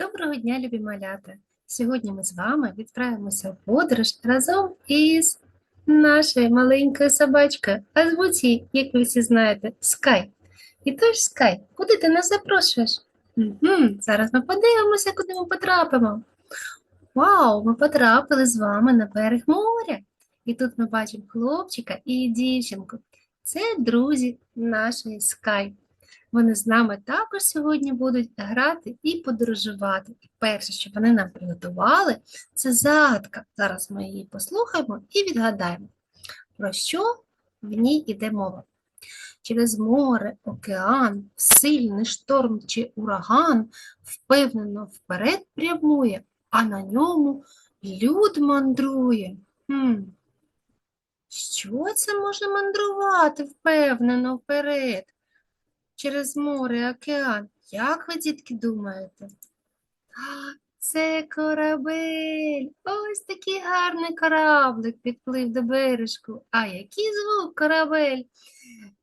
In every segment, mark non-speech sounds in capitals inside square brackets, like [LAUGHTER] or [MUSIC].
Доброго дня, любі малята! Сьогодні ми з вами відправимося в подорож разом із нашою маленькою собачкою. А її, як ви всі знаєте, Скай. І тож, Скай, куди ти нас запрошуєш? Угу, зараз ми подивимося, куди ми потрапимо. Вау, ми потрапили з вами на берег моря. І тут ми бачимо хлопчика і дівчинку. Це друзі нашої Скай. Вони з нами також сьогодні будуть грати і подорожувати. І перше, що вони нам приготували, це загадка. Зараз ми її послухаємо і відгадаємо, про що в ній йде мова. Через море, океан, сильний шторм чи ураган впевнено вперед прямує, а на ньому люд мандрує. Хм. Що це може мандрувати впевнено вперед? Через море, океан. Як ви, дітки, думаєте? [GASPS] Це корабель. Ось такий гарний кораблик підплив до бережку. А який звук корабель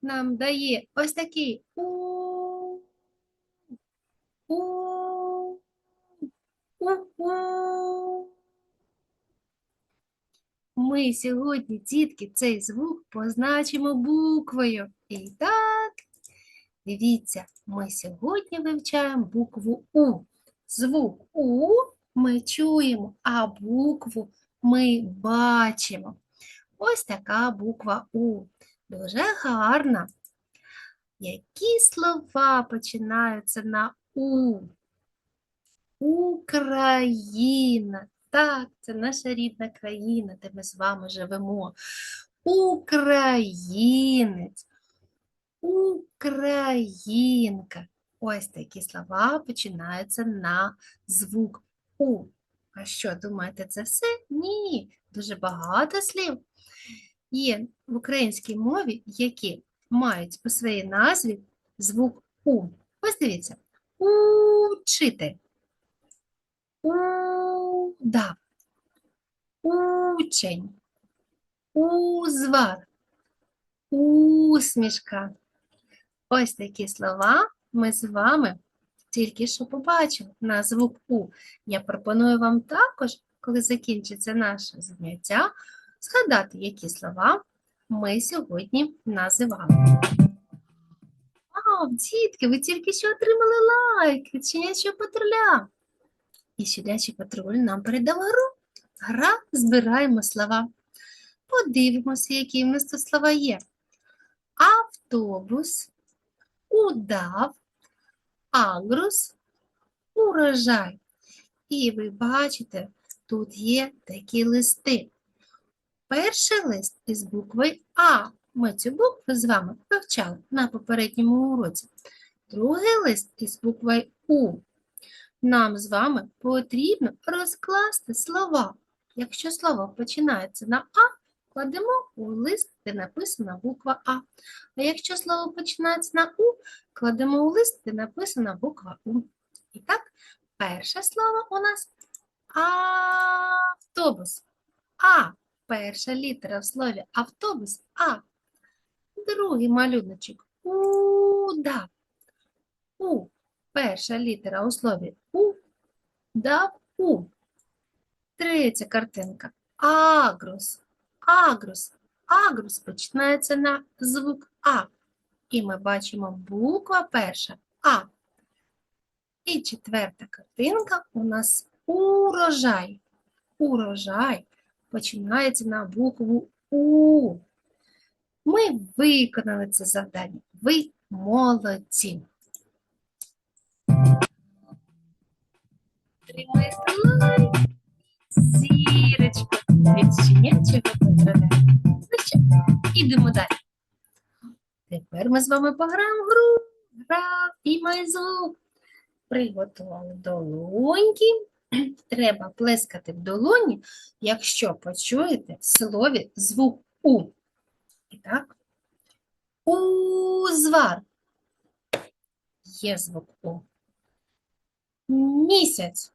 нам дає? Ось такий у у у Ми сьогодні, дітки, цей звук позначимо буквою. І так. Дивіться, ми сьогодні вивчаємо букву У. Звук У ми чуємо, а букву ми бачимо. Ось така буква У. Дуже гарна. Які слова починаються на У? Україна. Так, це наша рідна країна, де ми з вами живемо. Українець. Українка. Ось такі слова починаються на звук У. А що, думаєте, це все? Ні, дуже багато слів є в українській мові, які мають у своїй назві звук У. Ось дивіться. Учитель. Удав. Учень. Узвар. Усмішка. Ось такі слова ми з вами тільки що побачили на звук У. Я пропоную вам також, коли закінчиться наше заняття, згадати, які слова ми сьогодні називали. Вау, дітки, ви тільки що отримали лайк від щенячого патруля. І щенячий патруль нам передав гру. Гра збираємо слова. Подивимося, які в нас тут слова є. Автобус, удав, агрус, урожай. І ви бачите, тут є такі листи. Перший лист із букви А. Ми цю букву з вами вивчали на попередньому уроці. Другий лист із буквою У. Нам з вами потрібно розкласти слова. Якщо слово починається на А, кладемо у лист, де написана буква А. А якщо слово починається на У, кладемо у лист, де написана буква У. І так, перше слово у нас автобус. А. Перша літера в слові автобус А. Другий малюночок удав. У. Перша літера у слові У. Дав У. Третя картинка. Агрус. Агрус. Агрус починається на звук А. І ми бачимо буква перша А. І четверта картинка у нас урожай. Урожай починається на букву У. Ми виконали це завдання. Ви молодці. Тримайте лайк, зірочку ідемо далі. Тепер ми з вами пограємо в гру. Гра і майзвук. Приготували долоньки. Треба плескати в долоні, якщо почуєте в слові звук У. І так. Узвар. Є звук У. Місяць.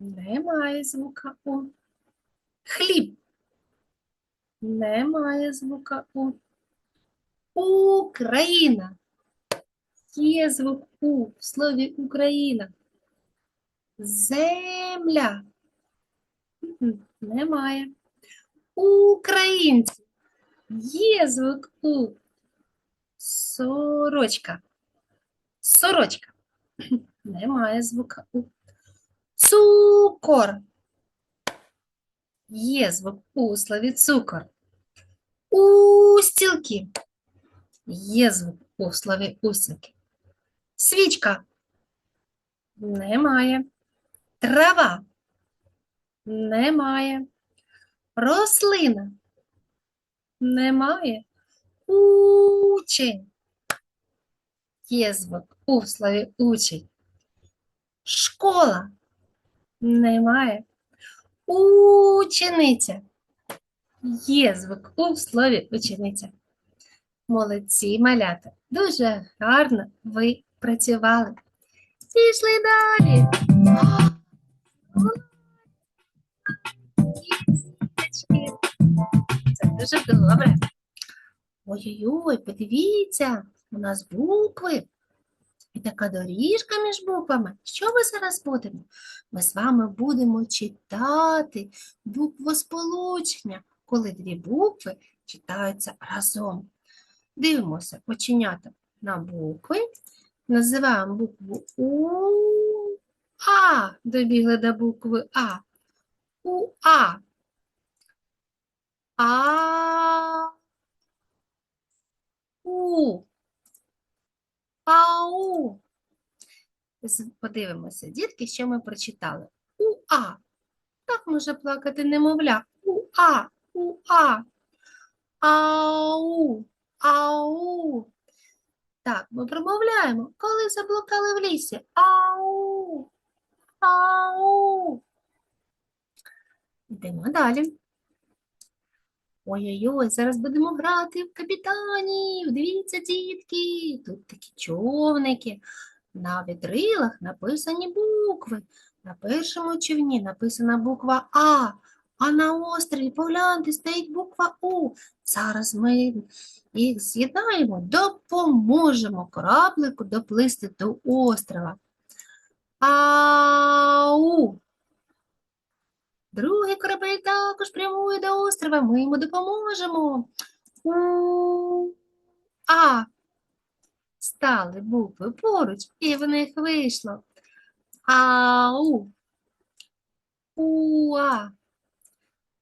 Немає звука У. Хліб. Немає звука У. Україна. Є звук У в слові Україна. Земля. Немає. Українці. Є звук У. Сорочка. Сорочка. Немає звука У. Цукор. Є звук У цукор. Устілки. Є звук У слові. Свічка. Немає. Трава. Немає. Рослина. Немає. Учень. Є звук У слові учень. Школа. Немає. Учениця. Є звук У слові учениця. Молодці, малята. Дуже гарно ви працювали. Пішли далі. Це дуже добре. Ой-ой-ой, подивіться, у нас букви. І така доріжка між буквами. Що ми зараз будемо? Ми з вами будемо читати буквосполучення, коли дві букви читаються разом. Дивимося оченята на букви. Називаємо букву У. А. Добігли до букви А. У А. А. У. Ау. Подивимося, дітки, що ми прочитали. У-а. Так може плакати немовля. У-а, у-а. Ау, ау. Так, ми промовляємо, коли заблукали в лісі. Ау, ау. Йдемо далі. Ой-ой-ой, зараз будемо грати в капітанів. Дивіться, дітки, тут такі човники. На вітрилах написані букви. На першому човні написана буква А, а на острові, погляньте, стоїть буква У. Зараз ми їх з'єднаємо, допоможемо кораблику доплисти до острова. Ау! Другий корабель також прямує до острова. Ми йому допоможемо. У А. Стали букви поруч, і в них вийшло. Ау. Уа.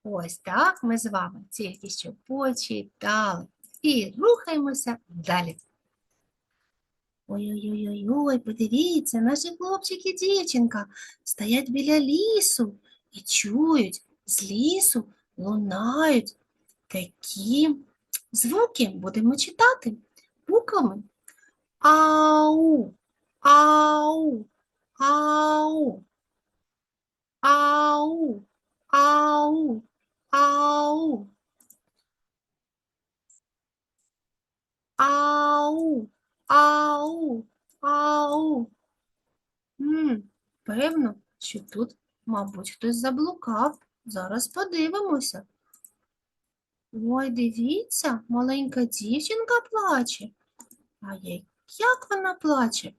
Ось так ми з вами тільки що почитали. І рухаємося далі. Ой-ой-ой, подивіться, наші хлопчик і дівчинка стоять біля лісу і чують, з лісу лунають такі звуки будемо читати буквами. Ау, ау, ау, ау, ау, ау. Ау, ау, ау. М -м, певно, що тут Мабуть, хтось заблукав. Зараз подивимося. Ой, дивіться, маленька дівчинка плаче. А як вона плаче?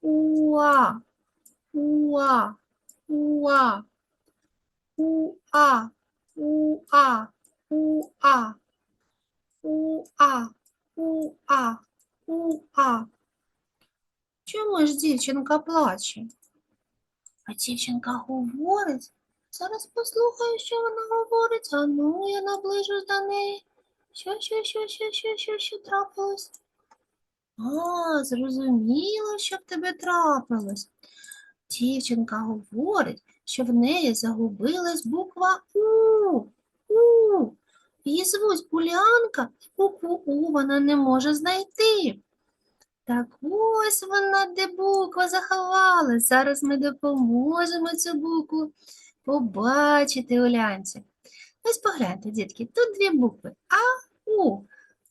Уа, уа, уа, уа, уа, уа, уа, уа, уа. Чому ж дівчинка плаче? А дівчинка говорить. Зараз послухаю, що вона говорить. А ну, я наближусь до неї. Що, що, що, що, що, що, що трапилось? А, зрозуміло, що в тебе трапилось. Дівчинка говорить, що в неї загубилась буква У. У. Її звуть Улянка, і букву У вона не може знайти. Так ось вона, де буква заховалась. Зараз ми допоможемо цю букву побачити Улянці. Ось погляньте, дітки, тут дві букви А, У.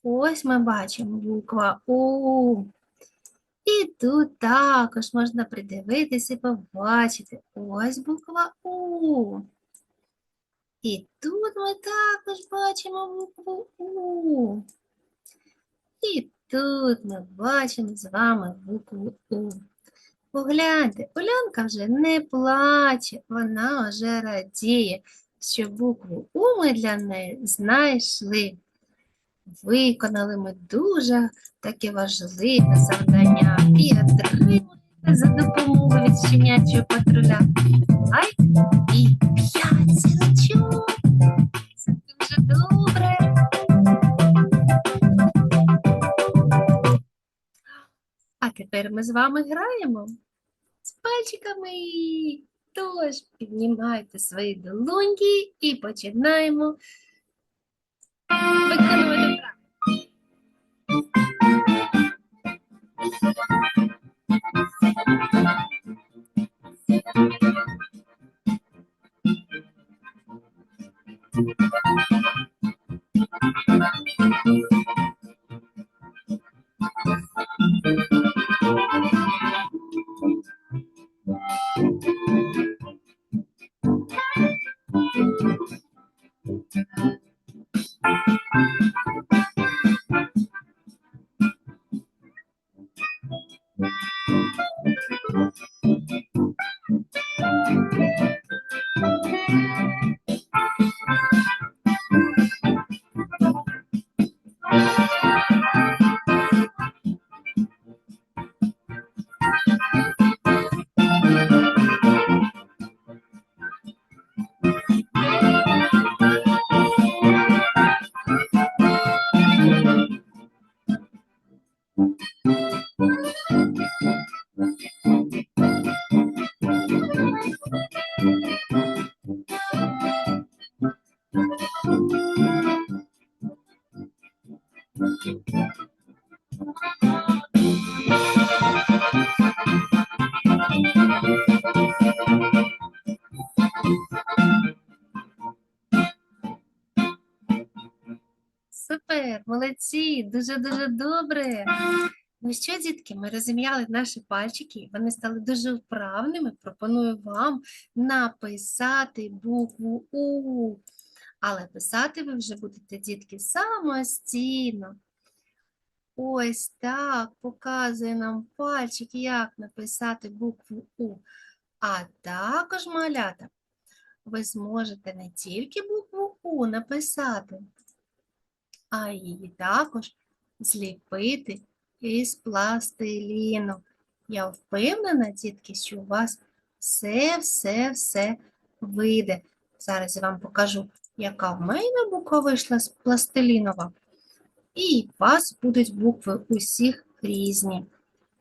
Ось ми бачимо буква У. І тут також можна придивитися і побачити. Ось буква У. І тут ми також бачимо букву У. І тут ми бачимо з вами букву У. Погляньте, Улянка вже не плаче, вона вже радіє, що букву У ми для неї знайшли. Виконали ми дуже таке важливе завдання і отримуєте за допомогою від щенячого патруля лайк і п'ять зірочок. Це дуже добре. Тепер ми з вами граємо з пальчиками. Тож піднімайте свої долоньки і починаємо виконувати вправи. Супер, молодці, дуже-дуже добре. Ну що, дітки, ми розім'яли наші пальчики, вони стали дуже вправними. Пропоную вам написати букву У. Але писати ви вже будете, дітки, самостійно. Ось так показує нам пальчик, як написати букву У. А також, малята, ви зможете не тільки букву У написати, а її також зліпити із пластиліну. Я впевнена, дітки, що у вас все, все, все вийде. Зараз я вам покажу, яка в мене буква вийшла з пластилінова. І у вас будуть букви усіх різні.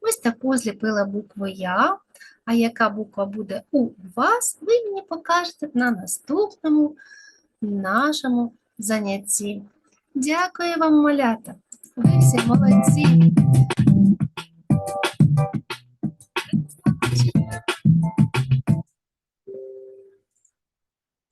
Ось таку зліпила букву Я. А яка буква буде у вас, ви мені покажете на наступному нашому занятті. Дякую вам, малята. Ви всі молодці.